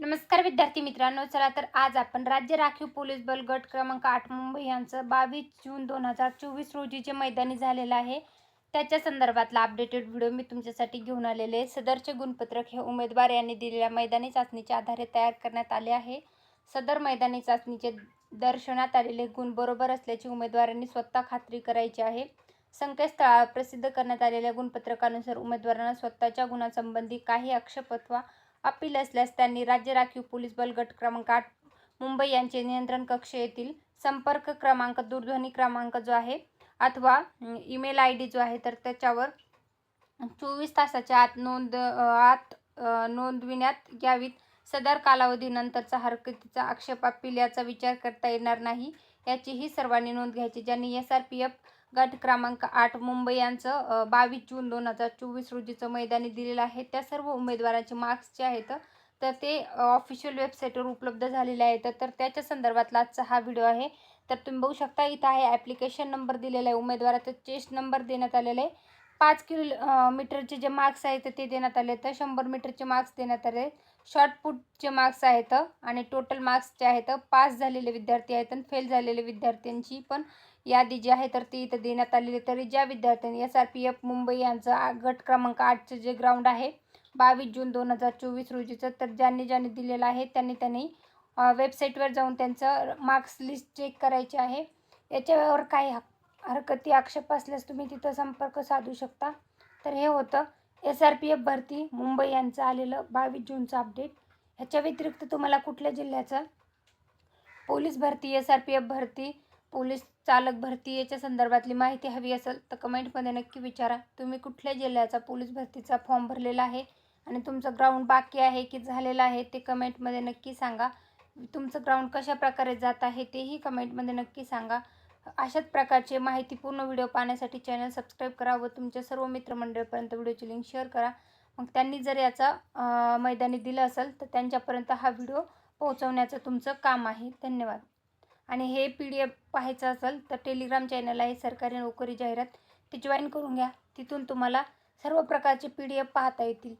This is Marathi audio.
नमस्कार विद्यार्थी मित्रांनो चला तर आज आपण राज्य राखीव पोलीस बल गट क्रमांक आठ मुंबई यांचं बावीस जून दोन हजार चोवीस रोजीचे मैदानी झालेलं आहे त्याच्या संदर्भातला अपडेटेड व्हिडिओ मी तुमच्यासाठी घेऊन आलेले आहे. सदरचे गुणपत्रक हे उमेदवार यांनी दिलेल्या मैदानी चाचणीच्या आधारे तयार करण्यात आले आहे. सदर मैदानी चाचणीचे दर्शनात आलेले गुण बरोबर असल्याची उमेदवारांनी स्वतः खात्री करायची आहे. संकेतस्थळावर प्रसिद्ध करण्यात आलेल्या गुणपत्रकानुसार उमेदवारांना स्वतःच्या गुणासंबंधी काही आक्षेप अथवा अपील असल्यास त्यांनी राज्य राखीव पोलीस बल गट क्रमांक आठ मुंबई यांचे नियंत्रण कक्ष येथील संपर्क क्रमांक दूरध्वनी क्रमांक जो आहे अथवा ईमेल आय डी जो आहे तर त्याच्यावर चोवीस तासाच्या आत नोंद आत नोंदविण्यात यावीत सदर कालावधीनंतरचा हरकतीचा आक्षेप अपील याचा विचार करता येणार नाही. याचीही सर्वांनी नोंद घ्यायची ज्यांनी एस आर पी एफ गट क्रमांक आठ मुंबई यांचं बावीस जून दोन हजार चोवीस रोजीचं मैदानी दिलेलं आहे. त्या सर्व उमेदवारांचे मार्क्स जे आहेत तर ते ऑफिशियल वेबसाईटवर उपलब्ध झालेले आहेत. तर त्याच्या संदर्भातला आजचा हा व्हिडिओ आहे. तर तुम्ही बघू शकता इथं आहे ॲप्लिकेशन नंबर दिलेला आहे उमेदवाराचा. चेस्ट नंबर देण्यात आलेला आहे. पाच किलो मीटरचे जे मार्क्स आहेत ते देण्यात आले तर शंभर मीटरचे मार्क्स देण्यात आले शॉर्ट पुटचे मार्क्स आहेत आणि टोटल मार्क्स जे आहेत पास झालेले विद्यार्थी आहेत आणि फेल झालेले विद्यार्थ्यांची पण यादी जी आहे तर ती इथं देण्यात आलेली तरी ज्या विद्यार्थ्यांनी S R P F Mumbai यांचं गट क्रमांक आठचं जे ग्राउंड आहे बावीस जून दोन हजार चोवीस रोजीचं तर ज्यांनी ज्यांनी दिलेलं आहे त्यांनी त्यांनी वेबसाईटवर जाऊन त्यांचं मार्क्स लिस्ट चेक करायची आहे. याच्यावर काही हक्क हरकती आक्षेप असल्यास तुम्ही तिथं संपर्क साधू शकता. तर हे होतं. एस आर पी एफ भरती मुंबई यांचं आलेलं बावीस जूनचं अपडेट. ह्याच्या व्यतिरिक्त तुम्हाला कुठल्या जिल्ह्याचं? पोलीस भरती एस आर पी एफ भरती पोलीस चालक भरती याच्या संदर्भातली माहिती हवी असेल तर कमेंटमध्ये नक्की विचारा. तुम्ही कुठल्या जिल्ह्याचा पोलीस भरतीचा फॉर्म भरलेला आहे आणि तुमचं ग्राउंड बाकी आहे की झालेलं आहे ते कमेंटमध्ये नक्की सांगा. तुमचं ग्राउंड कशा प्रकारे जात आहे तेही कमेंटमध्ये नक्की सांगा. अशाच प्रकारचे माहितीपूर्ण व्हिडिओ पाहण्यासाठी चॅनल सबस्क्राईब करा व तुमच्या सर्व मित्रमंडळीपर्यंत व्हिडिओची लिंक शेअर करा. मग त्यांनी जर याचा मैदानी दिलं असेल तर त्यांच्यापर्यंत हा व्हिडिओ पोहोचवण्याचं तुमचं काम आहे. धन्यवाद. आणि हे पी डी एफ पाहायचं असेल तर टेलिग्राम चॅनल आहे सरकारी नोकरी जाहिरात. ते जॉईन करून घ्या. तिथून तुम्हाला सर्व प्रकारचे पी डी एफ पाहता येतील.